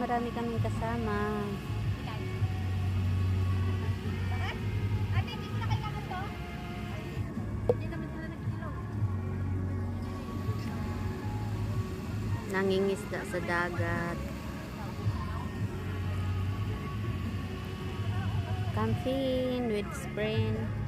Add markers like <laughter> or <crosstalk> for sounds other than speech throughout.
marami kaming kasama. Nangingisda sa dagat. Camping with friend.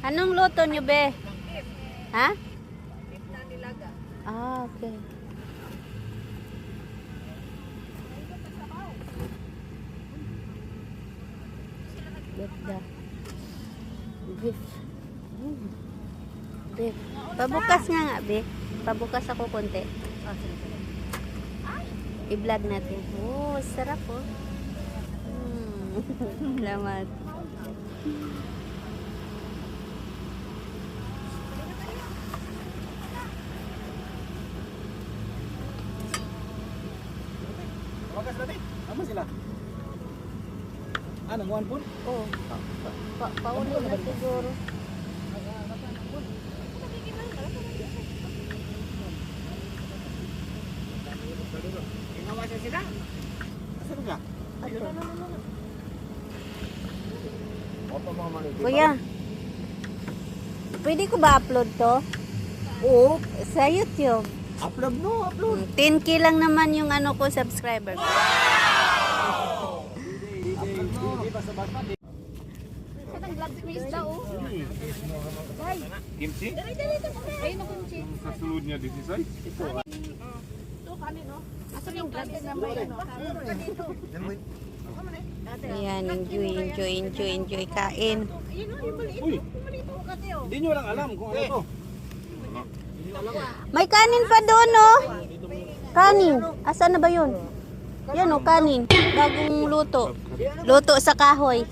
Anong luto nyo, be? Ha? Beef na nilaga. Ah, okay. Beef da. Beef. Mm. Beef. Pabukas nga nga, be. Pabukas ako konti. Oh, sige, sige. I-vlog natin. Oh, sarap oh. Mm. <laughs> Salamat. Wagas natin. Amo sila. Nanguhan po? Oh, pa, pa, pa, pauli na siguro. Inawasan sila. Asa mga manigit. Kuya, pwede ko ba upload to? Oo. Sa YouTube. Upload no, upload. 10k lang naman yung ano ko subscriber. ko. Di, di, di, basta-basta. di. Saan ang gloves may isda, oh? Kimchi? Dali, dali, dali. Ayun ang kumchi. Sa sulod niya dito say. Ito, kanin, oh. Asan yung gloves na may ano? Ayan, enjoy, enjoy, enjoy, enjoy, kain. Oh. Uy, oh, oh. Hindi nyo lang alam kung ano to. May kanin pa doon, no? Kanin. Asan na ba yun? Yan, oh, kanin. Bagong luto. Luto sa kahoy.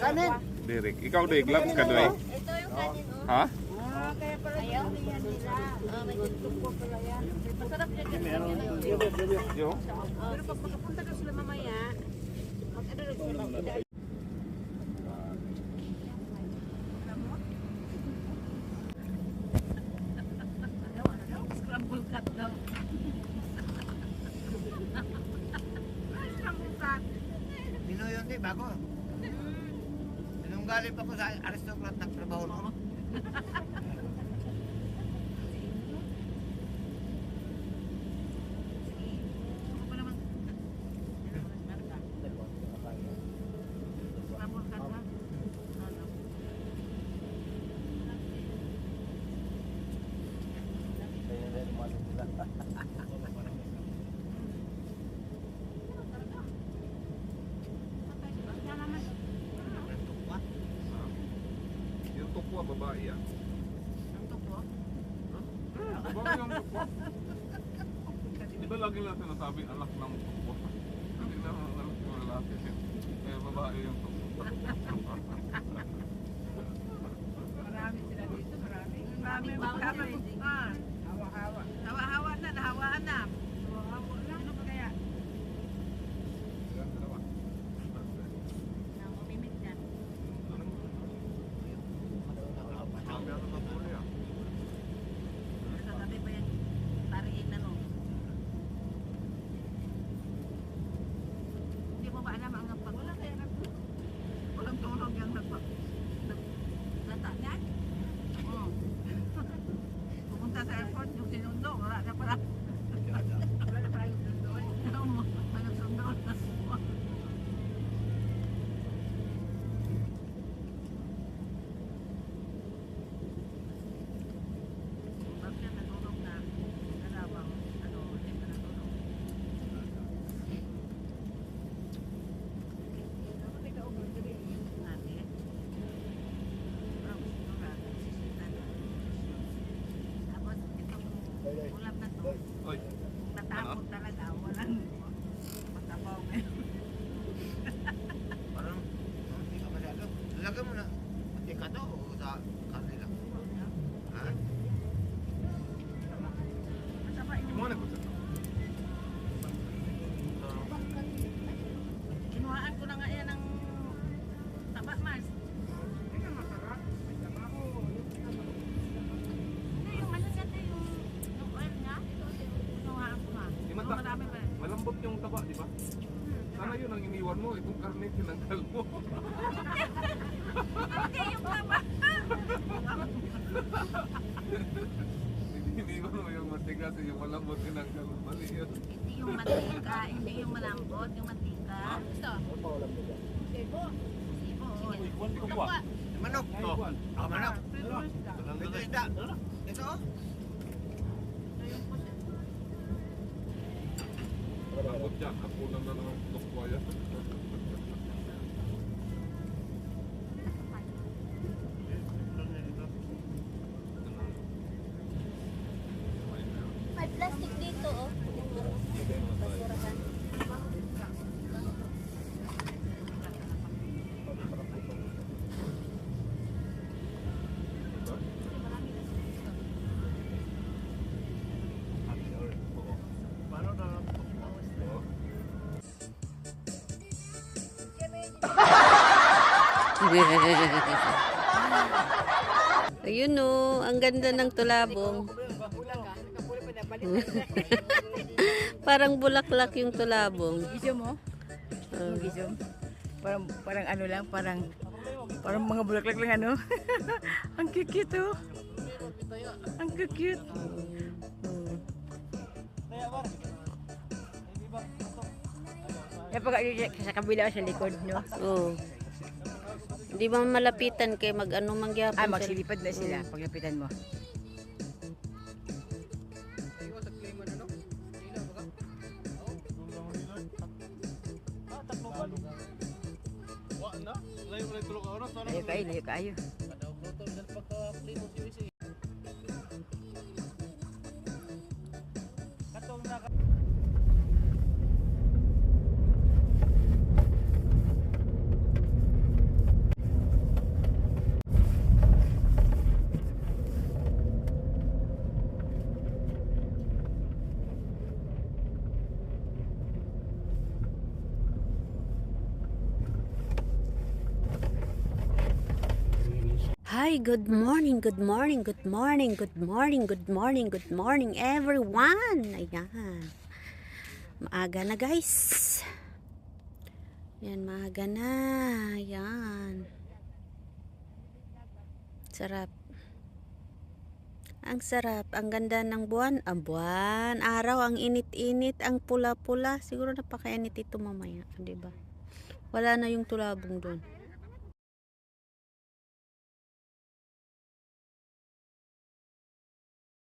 Kanin. Derek. Ikaw day gloves ka day. Ito yung kanin, oh. Ha? Ah. Ah. Masarap yan kasi. Yo. Pero pag makapunta ka sila mamaya, mag-ano galing pa ko sa aristocrat nagtrabaho ko. Scramble cut ha? Ano? Yung tukwa babae yan. Ang tupo? Babae yung tukwa. Di ba lagi lang sinasabing anak ng tukwa? Hindi na ang anak ng lalaki. Kaya babae yung tukwa. Marami sila dito, marami. Marami magkakabukan. Hawa-hawa. Hawa-hawa na, nahawaan na. Hawa-hawa na. Ano ba kaya? Yan, dalawa. Namumimik niyan. Sabi ano na po niya? Sasabi ba yan? Pariin na no? Hindi mo ba alam ang nagpag... Wala kaya nag... Walang tulog yung nagpag... Nata niya? Oo. Pumunta sa airport yung sinundo. marami pa. Malambot yung taba, di ba? Sana yun ang iniwan mo, itong karne tinanggal mo. <laughs> Hindi yung tama. Iniwan mo yung matigas, yung malambot tinanggal mo. Mali yun. Hindi yung mantika, hindi yung malambot, yung mantika. Gusto? Sibo. Sibo. Sige. Manok. Oh. Ah, manok. Ito isda. Ito oh. Malambot yan, ako lang na naman tukwaya. <laughs> Ayun oh, ang ganda ng tulabong. <laughs> Parang bulaklak yung tulabong. Gizo mo? Ah. Gizo? Parang, parang ano lang, parang parang mga bulaklak lang ano. <laughs> Ang cute oh. Ang cute. Yan pag sa kabila sa likod, no? Oh. Di ba malapitan kay mag ano mangyapon Ah, magsilipad na sila paglapitan mo. Layo kayo, layo kayo. Hi, good morning, good morning, good morning, good morning, good morning, good morning everyone. Ayan. Maaga na guys. Yan, maaga na. Ayan. Sarap. Ang sarap. Ang ganda ng buwan. Ang buwan. Araw. Ang init-init. Ang pula-pula. Siguro napakainit ito mamaya. ba? Wala na yung tulabong doon.